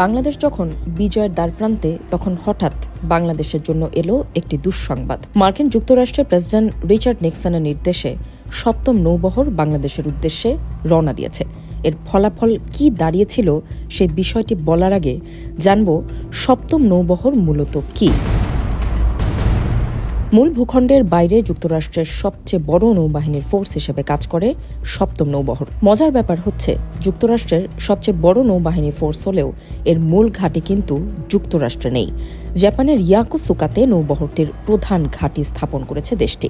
বাংলাদেশ যখন বিজয়ের দ্বারপ্রান্তে তখন হঠাৎ বাংলাদেশের জন্য এলো একটি দুঃসংবাদ। মার্কিন যুক্তরাষ্ট্রের প্রেসিডেন্ট রিচার্ড নিক্সনের নির্দেশে সপ্তম নৌবহর বাংলাদেশের উদ্দেশ্যে রওনা দিয়েছে। এর ফলাফল কি দাঁড়িয়েছিল সেই বিষয়টি বলার আগে জানব সপ্তম নৌবহর মূলত কী। মূল ভূখণ্ডের বাইরে যুক্তরাষ্ট্রের সবচেয়ে বড় নৌবাহিনীর ফোর্স হিসেবে কাজ করে সপ্তম নৌবহর। মজার ব্যাপার হচ্ছে, যুক্তরাষ্ট্রের সবচেয়ে বড় নৌবাহিনী ফোর্স হলেও এর মূল ঘাঁটি কিন্তু যুক্তরাষ্ট্রে নেই। জাপানের ইয়াকুসুকাতে নৌবহরটির প্রধান ঘাঁটি স্থাপন করেছে দেশটি।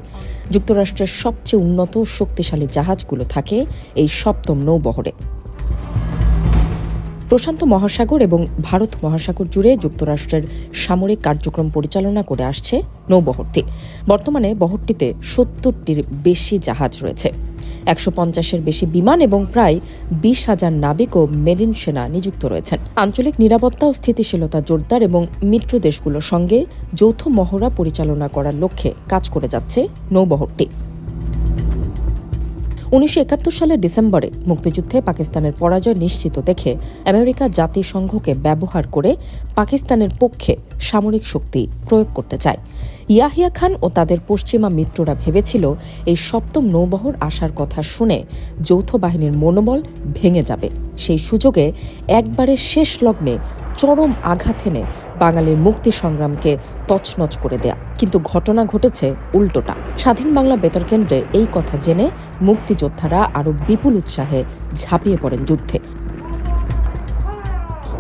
যুক্তরাষ্ট্রের সবচেয়ে উন্নত শক্তিশালী জাহাজগুলো থাকে এই সপ্তম নৌবহরে। প্রশান্ত মহাসাগর এবং ভারত মহাসাগর জুড়ে যুক্তরাষ্ট্রের সামরিক কার্যক্রম পরিচালনা করে আসছে নৌবহরটি। বর্তমানে বহরটিতে সত্তরটির বেশি জাহাজ রয়েছে। একশো পঞ্চাশের বেশি বিমান এবং প্রায় বিশ হাজার নাবিক ও মেরিন সেনা নিযুক্ত রয়েছেন। আঞ্চলিক নিরাপত্তা ও স্থিতিশীলতা জোরদার এবং মিত্র দেশগুলোর সঙ্গে যৌথ মহড়া পরিচালনা করার লক্ষ্যে কাজ করে যাচ্ছে নৌবহরটি। উনিশশো একাত্তর সালের ডিসেম্বরে মুক্তিযুদ্ধে পাকিস্তানের পরাজয় নিশ্চিত দেখে আমেরিকা জাতিসংঘকে ব্যবহার করে পাকিস্তানের পক্ষে সামরিক শক্তি প্রয়োগ করতে চায়। ইয়াহিয়া খান ও তাদের পশ্চিমা মিত্ররা ভেবেছিল এই সপ্তম নৌবহর আসার কথা শুনে যৌথ বাহিনীর মনোবল ভেঙে যাবে। সেই সুযোগে একবারে শেষ লগ্নে চরম আঘাত এনে বাঙালির মুক্তি সংগ্রামকে তছনছ করে দেয়া। কিন্তু ঘটনা ঘটেছে উল্টোটা। স্বাধীন বাংলা বেতার কেন্দ্রে এই কথা জেনে মুক্তিযোদ্ধারা আরও বিপুল উৎসাহে ঝাঁপিয়ে পড়েন যুদ্ধে।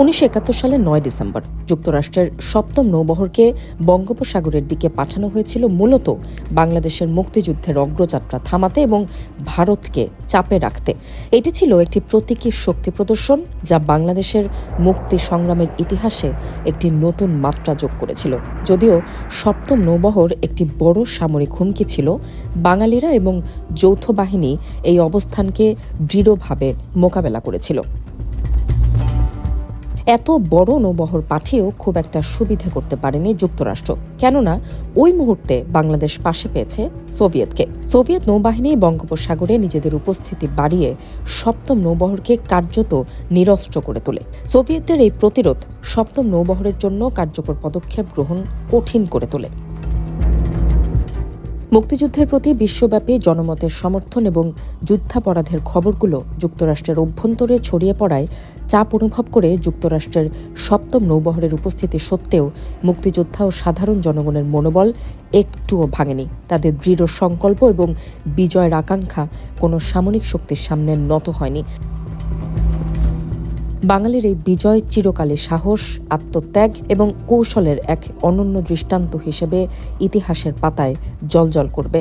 উনিশশো একাত্তর সালের নয় ডিসেম্বর, যুক্তরাষ্ট্রের সপ্তম নৌবহরকে বঙ্গোপসাগরের দিকে পাঠানো হয়েছিল মূলত বাংলাদেশের মুক্তিযুদ্ধের অগ্রযাত্রা থামাতে এবং ভারতকে চাপে রাখতে। এটি ছিল একটি প্রতীকী শক্তি প্রদর্শন যা বাংলাদেশের মুক্তি সংগ্রামের ইতিহাসে একটি নতুন মাত্রা যোগ করেছিল। যদিও সপ্তম নৌবহর একটি বড় সামরিক হুমকি ছিল, বাঙালিরা এবং যৌথ বাহিনী এই অবস্থানকে দৃঢ়ভাবে মোকাবেলা করেছিল। এত বড় নৌবহর পাঠিয়েও খুব একটা সুবিধে করতে পারেনি যুক্তরাষ্ট্র। কেননা, ওই মুহূর্তে বাংলাদেশ পাশে পেয়েছে সোভিয়েতকে। সোভিয়েত নৌবাহিনী বঙ্গোপসাগরে নিজেদের উপস্থিতি বাড়িয়ে সপ্তম নৌবহরকে কার্যত নিরস্ত্র করে তোলে। সোভিয়েতদের এই প্রতিরোধ সপ্তম নৌবহরের জন্য কার্যকর পদক্ষেপ গ্রহণ কঠিন করে তোলে। মুক্তিযুদ্ধের প্রতি বিশ্বব্যাপী জনমতের সমর্থন এবং যুদ্ধাপরাধের খবরগুলো যুক্তরাষ্ট্রের অভ্যন্তরে ছড়িয়ে পড়ায় চাপ অনুভব করে যুক্তরাষ্ট্রের সপ্তম নৌবহরের উপস্থিতি সত্ত্বেও মুক্তিযোদ্ধা ও সাধারণ জনগণের মনোবল একটুও ভাঙেনি। তাদের দৃঢ় সংকল্প এবং বিজয়ের আকাঙ্ক্ষা কোনো সামরিক শক্তির সামনে নত হয়নি। বাঙালির এই বিজয় চিরকালে সাহস, আত্মত্যাগ এবং কৌশলের এক অনন্য দৃষ্টান্ত হিসেবে ইতিহাসের পাতায় জলজল করবে।